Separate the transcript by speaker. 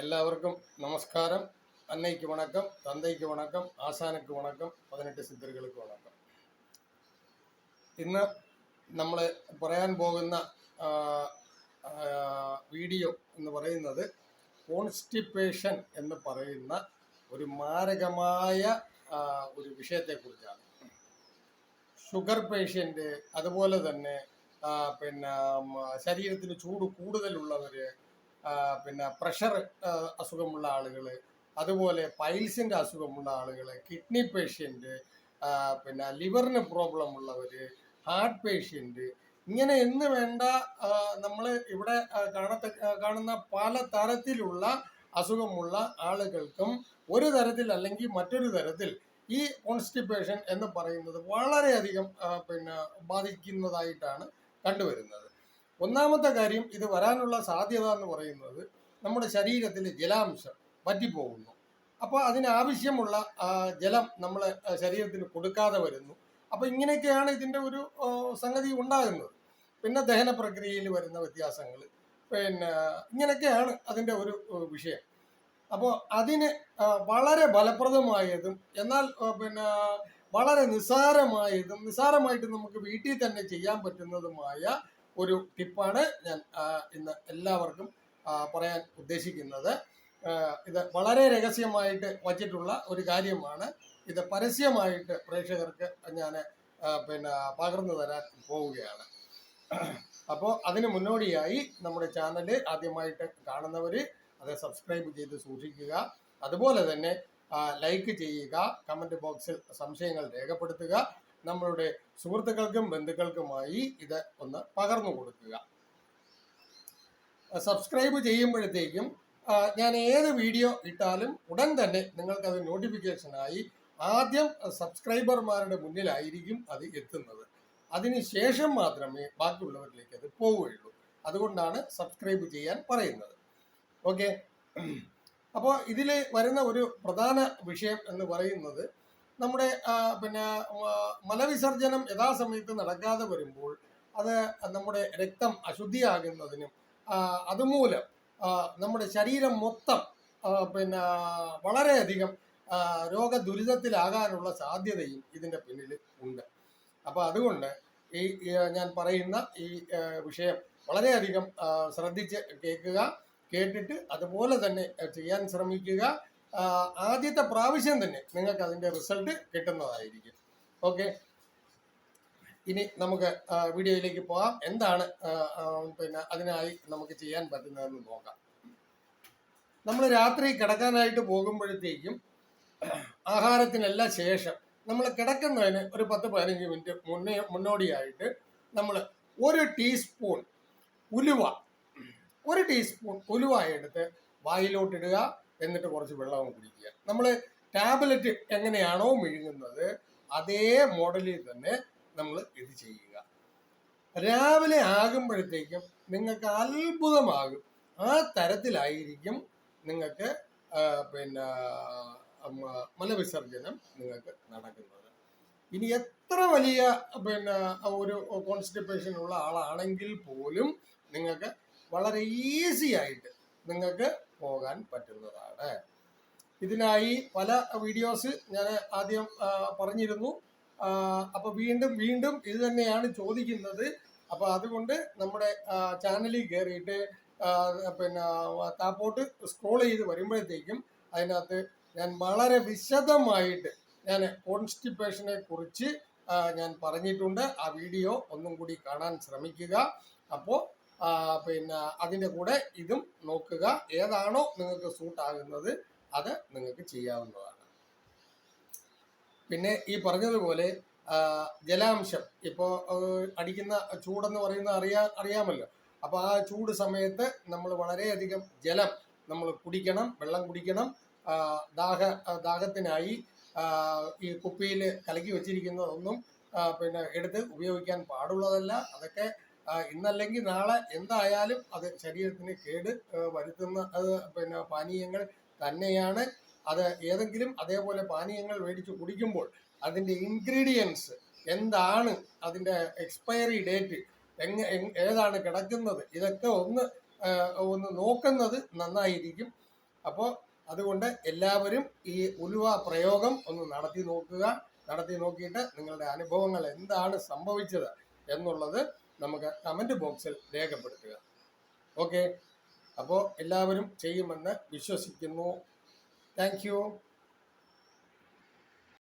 Speaker 1: എല്ലാവർക്കും നമസ്കാരം. അന്നയ്ക്ക് വണക്കം തന്തയ്ക്ക് വണക്കം ആശാനയ്ക്ക് വണക്കം പതിനെട്ട് സിദ്ധറുകൾക്ക് വണക്കം. ഇന്ന് നമ്മൾ പറയാൻ പോകുന്ന വീഡിയോ എന്ന് പറയുന്നത് കോൺസ്റ്റിപ്പേഷൻ എന്ന് പറയുന്ന ഒരു മാരകമായ ഒരു വിഷയത്തെക്കുറിച്ചാണ്. ഷുഗർ പേഷ്യന്റ് അതുപോലെ തന്നെ പിന്നെ ശരീരത്തിന് ചൂട് കൂടുതലുള്ളവർ പിന്നെ പ്രഷർ അസുഖമുള്ള ആളുകൾ അതുപോലെ പൈൽസിന്റെ അസുഖമുള്ള ആളുകൾ കിഡ്നി പേഷ്യന്റ് പിന്നെ ലിവറിന് പ്രോബ്ലം ഉള്ളവർ ഹാർട്ട് പേഷ്യന്റ് ഇങ്ങനെ എന്ന് വേണ്ട നമ്മൾ ഇവിടെ കാണത്ത കാണുന്ന പല തരത്തിലുള്ള അസുഖമുള്ള ആളുകൾക്കും ഒരു തരത്തിൽ അല്ലെങ്കിൽ മറ്റൊരു തരത്തിൽ ഈ കോൺസ്റ്റിപ്പേഷൻ എന്ന് പറയുന്നത് വളരെയധികം പിന്നെ ബാധിക്കുന്നതായിട്ടാണ് കണ്ടുവരുന്നത്. ഒന്നാമത്തെ കാര്യം ഇത് വരാനുള്ള സാധ്യത എന്ന് പറയുന്നത് നമ്മുടെ ശരീരത്തിൽ ജലാംശം വറ്റിപ്പോകുന്നു. അപ്പോൾ അതിനാവശ്യമുള്ള ജലം നമ്മൾ ശരീരത്തിന് കൊടുക്കാതെ വരുന്നു. അപ്പോൾ ഇങ്ങനെയൊക്കെയാണ് ഇതിന്റെ ഒരു സംഗതി ഉണ്ടാകുന്നത്. പിന്നെ ദഹന പ്രക്രിയയിൽ വരുന്ന വ്യത്യാസങ്ങൾ പിന്നെ ഇങ്ങനെയൊക്കെയാണ് അതിന്റെ ഒരു വിഷയം. അപ്പോൾ അതിന് വളരെ ഫലപ്രദമായതും എന്നാൽ പിന്നെ വളരെ നിസ്സാരമായതും നിസ്സാരമായിട്ട് നമുക്ക് വീട്ടിൽ തന്നെ ചെയ്യാൻ പറ്റുന്നതുമായ ഒരു ടിപ്പാണ് ഞാൻ ഇന്ന് എല്ലാവർക്കും പറയാൻ ഉദ്ദേശിക്കുന്നത്. ഇത് വളരെ രഹസ്യമായിട്ട് വച്ചിട്ടുള്ള ഒരു കാര്യമാണ്. ഇത് പരസ്യമായിട്ട് പ്രേക്ഷകർക്ക് ഞാൻ പിന്നെ പകർന്നു തരാൻ പോവുകയാണ്. അപ്പോൾ അതിന് മുന്നോടിയായി നമ്മുടെ ചാനൽ ആദ്യമായിട്ട് കാണുന്നവർ അത് സബ്സ്ക്രൈബ് ചെയ്ത് സൂക്ഷിക്കുക. അതുപോലെ തന്നെ ലൈക്ക് ചെയ്യുക കമന്റ് ബോക്സിൽ സംശയങ്ങൾ രേഖപ്പെടുത്തുക. നമ്മളുടെ സുഹൃത്തുക്കൾക്കും ബന്ധുക്കൾക്കുമായി ഇത് ഒന്ന് പകർന്നു കൊടുക്കുക. സബ്സ്ക്രൈബ് ചെയ്യുമ്പോഴത്തേക്കും ഞാൻ ഏത് വീഡിയോ ഇട്ടാലും ഉടൻ തന്നെ നിങ്ങൾക്കത് നോട്ടിഫിക്കേഷനായി ആദ്യം സബ്സ്ക്രൈബർമാരുടെ മുന്നിലായിരിക്കും അത് എത്തുന്നത്. അതിനുശേഷം മാത്രമേ ബാക്കിയുള്ളവരിലേക്ക് അത് പോവുകയുള്ളൂ. അതുകൊണ്ടാണ് സബ്സ്ക്രൈബ് ചെയ്യാൻ പറയുന്നത്. ഓക്കെ അപ്പോൾ ഇതിൽ വരുന്ന ഒരു പ്രധാന വിഷയം എന്ന് പറയുന്നത് നമ്മുടെ പിന്നെ മലവിസർജനം യഥാസമയത്ത് നടക്കാതെ വരുമ്പോൾ അത് നമ്മുടെ രക്തം അശുദ്ധിയാകുന്നതിനും അതുമൂലം നമ്മുടെ ശരീരം മൊത്തം പിന്നെ വളരെയധികം രോഗദുരിതത്തിലാകാനുള്ള സാധ്യതയും ഇതിന്റെ പിന്നിൽ ഉണ്ട്. അപ്പോൾ അതുകൊണ്ട് ഈ ഞാൻ പറയുന്ന ഈ വിഷയം വളരെയധികം ശ്രദ്ധിച്ച് കേൾക്കുക കേട്ടിട്ട് അതുപോലെ തന്നെ ചെയ്യാൻ ശ്രമിക്കുക. ആദ്യത്തെ പ്രാവശ്യം തന്നെ നിങ്ങൾക്ക് അതിന്റെ റിസൾട്ട് കിട്ടുന്നതായിരിക്കും. ഓക്കെ ഇനി നമുക്ക് വീഡിയോയിലേക്ക് പോവാം. എന്താണ് പിന്നെ അതിനായി നമുക്ക് ചെയ്യാൻ പറ്റുന്നതെന്ന് നോക്കാം. നമ്മൾ രാത്രി കിടക്കാനായിട്ട് പോകുമ്പോഴത്തേക്കും ആഹാരത്തിനെല്ലാം ശേഷം നമ്മൾ കിടക്കുന്നതിന് ഒരു പത്ത് പതിനഞ്ച് മിനിറ്റ് മുന്നേ മുന്നോടിയായിട്ട് നമ്മൾ ഒരു ടീസ്പൂൺ ഉലുവ ഒരു ടീസ്പൂൺ ഉലുവ എടുത്ത് വായിലോട്ടിടുക. എന്നിട്ട് കുറച്ച് വെള്ളം കുടിക്കുക. നമ്മൾ ടാബ്ലറ്റ് എങ്ങനെയാണോ മെഴുകുന്നത് അതേ മോഡലിൽ തന്നെ നമ്മൾ ഇത് ചെയ്യുക. രാവിലെ ആകുമ്പോഴത്തേക്കും നിങ്ങൾക്ക് അത്ഭുതമാകും. ആ തരത്തിലായിരിക്കും നിങ്ങൾക്ക് പിന്നെ മലവിസർജനം നിങ്ങൾക്ക് നടക്കുന്നത്. ഇനി എത്ര വലിയ പിന്നെ ഒരു കോൺസ്റ്റിപ്പേഷൻ ഉള്ള ആളാണെങ്കിൽ പോലും നിങ്ങൾക്ക് വളരെ ഈസി ആയിട്ട് നിങ്ങൾക്ക് പോകാൻ പറ്റുന്നതാണ്. ഇതിനായി പല വീഡിയോസ് ഞാൻ ആദ്യം പറഞ്ഞിരുന്നു. അപ്പോൾ അപ്പൊ വീണ്ടും വീണ്ടും ഇത് തന്നെയാണ് ചോദിക്കുന്നത്. അപ്പോൾ അതുകൊണ്ട് നമ്മുടെ ചാനലിൽ കയറിയിട്ട് പിന്നെ താപ്പോട്ട് സ്ക്രോൾ ചെയ്ത് വരുമ്പോഴത്തേക്കും അതിനകത്ത് ഞാൻ വളരെ വിശദമായിട്ട് ഞാൻ കോൺസ്റ്റിപ്പേഷനെ കുറിച്ച് ഞാൻ പറഞ്ഞിട്ടുണ്ട്. ആ വീഡിയോ ഒന്നും കൂടി കാണാൻ ശ്രമിക്കുക. അപ്പോൾ പിന്നെ അതിന്റെ കൂടെ ഇതും നോക്കുക. ഏതാണോ നിങ്ങൾക്ക് സൂട്ട് ആകുന്നത് അത് നിങ്ങൾക്ക് ചെയ്യാവുന്നതാണ്. പിന്നെ ഈ പറഞ്ഞതുപോലെ ജലാംശം. ഇപ്പോൾ അടിക്കുന്ന ചൂടെന്ന് പറയുന്നത് അറിയാ അറിയാമല്ലോ. അപ്പോൾ ആ ചൂട് സമയത്ത് നമ്മൾ വളരെയധികം ജലം നമ്മൾ കുടിക്കണം വെള്ളം കുടിക്കണം. ദാഹ ദാഹത്തിനായി ഈ കുപ്പിയിൽ കലക്കി വെച്ചിരിക്കുന്നതൊന്നും പിന്നെ എടുത്ത് ഉപയോഗിക്കാൻ പാടുള്ളതല്ല. അതൊക്കെ ഇന്നല്ലെങ്കിൽ നാളെ എന്തായാലും അത് ശരീരത്തിന് കേട് വരുത്തുന്ന അത് പിന്നെ പാനീയങ്ങൾ തന്നെയാണ്. അത് ഏതെങ്കിലും അതേപോലെ പാനീയങ്ങൾ മേടിച്ച് കുടിക്കുമ്പോൾ അതിന്റെ ഇൻഗ്രീഡിയൻസ് എന്താണ് അതിന്റെ എക്സ്പയറി ഡേറ്റ് എങ്ങ എങ് ഏതാണ് കിടക്കുന്നത് ഇതൊക്കെ ഒന്ന് ഒന്ന് നോക്കുന്നത് നന്നായിരിക്കും. അപ്പോൾ അതുകൊണ്ട് എല്ലാവരും ഈ ഉലുവ പ്രയോഗം ഒന്ന് നടത്തി നോക്കുക. നടത്തി നോക്കിയിട്ട് നിങ്ങളുടെ അനുഭവങ്ങൾ എന്താണ് സംഭവിച്ചത് എന്നുള്ളത് നമുക്ക് കമന്റ് ബോക്സിൽ രേഖപ്പെടുത്തുക. ഓക്കെ അപ്പോൾ എല്ലാവരും ചെയ്യുമെന്ന് വിശ്വസിക്കുന്നു. താങ്ക്